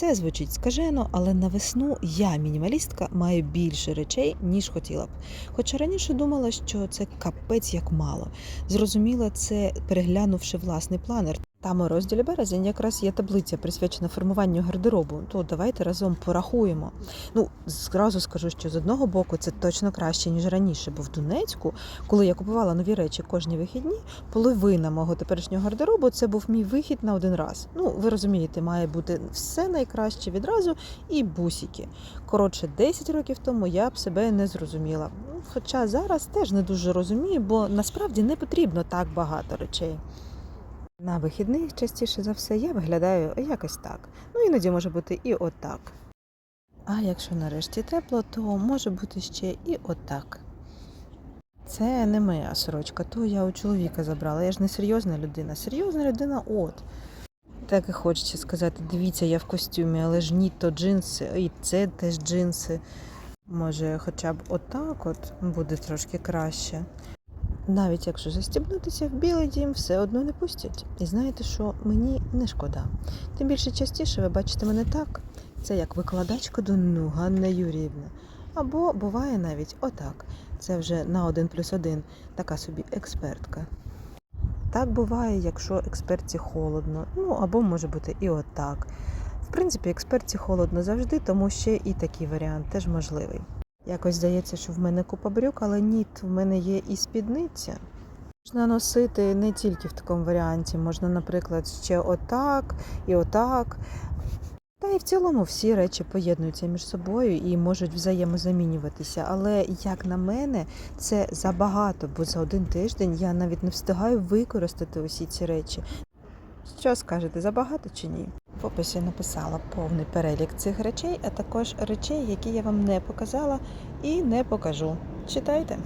Це звучить скажено, але на весну я, мінімалістка, маю більше речей, ніж хотіла б. Хоча раніше думала, що це капець як мало. Зрозуміла це, переглянувши власний планер. Там у розділі березень якраз є таблиця, присвячена формуванню гардеробу. То давайте разом порахуємо. Ну, зразу скажу, що з одного боку це точно краще, ніж раніше, бо в Донецьку, коли я купувала нові речі кожні вихідні, половина мого теперішнього гардеробу це був мій вихід на один раз. Ну, ви розумієте, має бути все найкраще відразу і бусики. Коротше, 10 років тому я б себе не зрозуміла. Ну, Хоча зараз теж не дуже розумію, бо насправді не потрібно так багато речей. На вихідних частіше за все я виглядаю якось так. Ну, іноді може бути і отак. А якщо нарешті тепло, то може бути ще і отак. Це не моя сорочка, то я у чоловіка забрала. Я ж не серйозна людина. Серйозна людина от. Так і хочеться сказати, дивіться, я в костюмі, але ж ні, то джинси, і це теж джинси. Може, хоча б отак от буде трошки краще. Навіть якщо застібнутися в білий дім, все одно не пустять. І знаєте що, мені не шкода. Тим більше частіше ви бачите мене так. Це як викладачка до ну, Ганна Юріївна. Або буває навіть отак. Це вже на один плюс один, така собі експертка. Так буває, якщо експертці холодно, ну або може бути і отак. В принципі, експертці холодно завжди, тому ще і такий варіант теж можливий. Якось здається, що в мене купа брюк, але ні, в мене є і спідниця. Можна носити не тільки в такому варіанті, можна, наприклад, ще отак і отак. Та і в цілому всі речі поєднуються між собою і можуть взаємозамінюватися. Але, як на мене, це забагато, бо за один тиждень я навіть не встигаю використати усі ці речі. Що скажете, забагато чи ні? В описі написала повний перелік цих речей, а також речей, які я вам не показала і не покажу. Читайте.